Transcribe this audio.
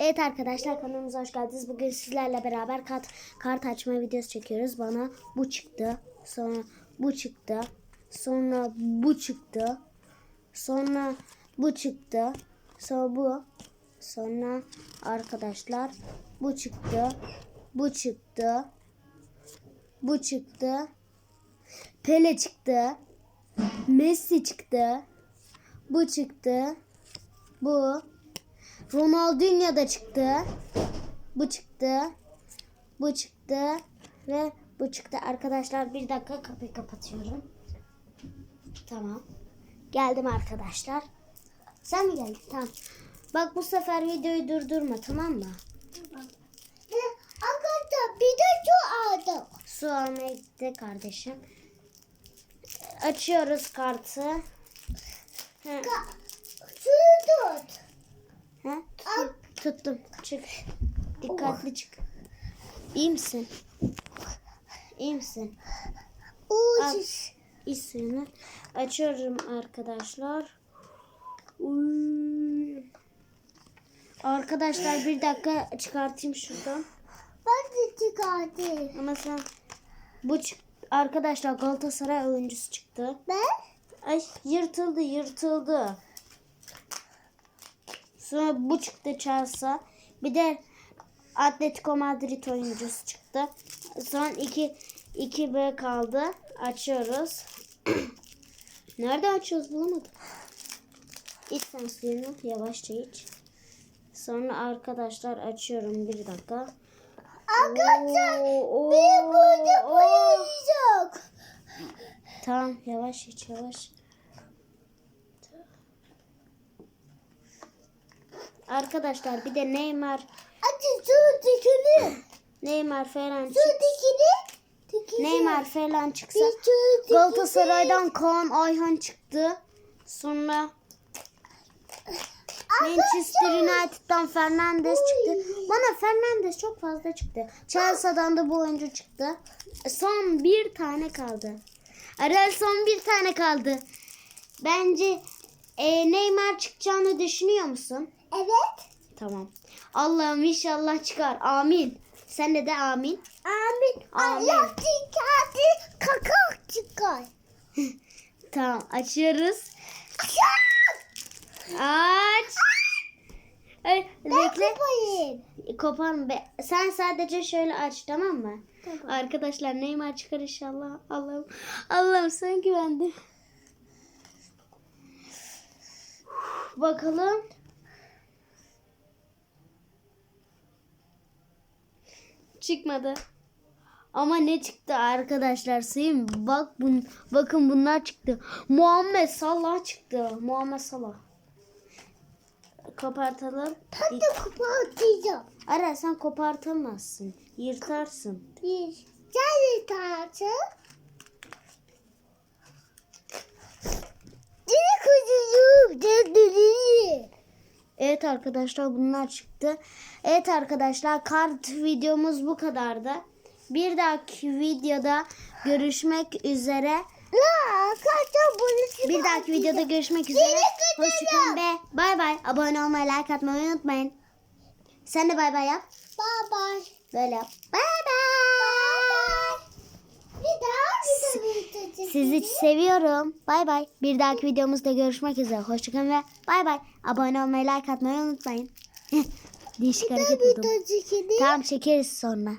Evet arkadaşlar kanalımıza hoş geldiniz. Bugün sizlerle beraber kart, kart açma videosu çekiyoruz. Bana bu çıktı. Sonra bu çıktı. Sonra bu çıktı. Sonra bu çıktı. Sonra bu. Sonra arkadaşlar bu çıktı. Bu çıktı. Bu çıktı. Pele çıktı. Messi çıktı. Bu çıktı. Bu. Ronaldinho da çıktı. Bu çıktı. Bu çıktı. Ve bu çıktı. Arkadaşlar bir dakika kapıyı kapatıyorum. Tamam. Geldim arkadaşlar. Sen mi geldin? Tamam. Bak bu sefer videoyu durdurma tamam mı? Arkadaşlar bir de su aldık. Su almaya gitti kardeşim. Açıyoruz kartı. He, Suyu tut. He, tut- tuttum. Çık. Dikkatli çık. İyi misin? İyi misin? Uuu. İç suyunu. Açıyorum arkadaşlar. Uy. Arkadaşlar bir dakika çıkartayım şuradan. Ben de çıkardım. Ama sen bu çık arkadaşlar Galatasaray oyuncusu çıktı. Ben? Ay yırtıldı yırtıldı. Sonra bu çıktı Chelsea. Bir de Atletico Madrid oyuncusu çıktı. Son iki 2B kaldı. Açıyoruz. Nerede açıyoruz bulamadım. İç sen suyunu yavaşça iç. Sonra arkadaşlar açıyorum bir dakika. Arkadaşlar Oo, bir burada oo. koyacak. Tamam yavaş iç yavaş. Arkadaşlar bir de Neymar Hadi su dikili. Neymar falan çık dikili. Dikili. Neymar falan çıksa. Galatasaray'dan Kaan Ayhan çıktı. Sonra Manchester United'dan Fernandes çıktı. Bana Fernandes çok fazla çıktı. Chelsea'dan da bu oyuncu çıktı. Son bir tane kaldı. Arel son bir tane kaldı. Bence e, Neymar çıkacağını düşünüyor musun? Evet. Tamam. Allah'ım inşallah çıkar. Amin. Sen de de amin. Amin. Amin. Allah çıkardı. Kakak çıkar. Tamam açıyoruz. Aç. Ay, Ben bekle. kopayım. Koparma be. Sen sadece şöyle aç tamam mı? Tamam. Arkadaşlar Neymar çıkar inşallah. Allah'ım. Allah'ım sen güvendim. Bakalım. Çıkmadı. Ama ne çıktı arkadaşlar sayayım. Bak bun, bakın bunlar çıktı. Muhammed Salah çıktı. Muhammed Salah. Kopartalım. Ben de kopartacağım. Ara sen kopartamazsın. Yırtarsın. Bir. Sen de Evet arkadaşlar bunlar çıktı. Evet arkadaşlar kart videomuz bu kadardı. Bir dahaki videoda görüşmek üzere. Bir dahaki videoda görüşmek üzere. Hoşçakalın ve bay bay. Abone olmayı, like atmayı unutmayın. Sen de bay bay yap. Bye bye. Böyle yap. Bay bay. Bir daha bir daha Sizi seviyorum. Bay bay. Bir dahaki videomuzda görüşmek üzere. Hoşçakalın ve bay bay. Abone olmayı, like atmayı unutmayın. Değişik hareket buldum. Tamam çekeriz sonra.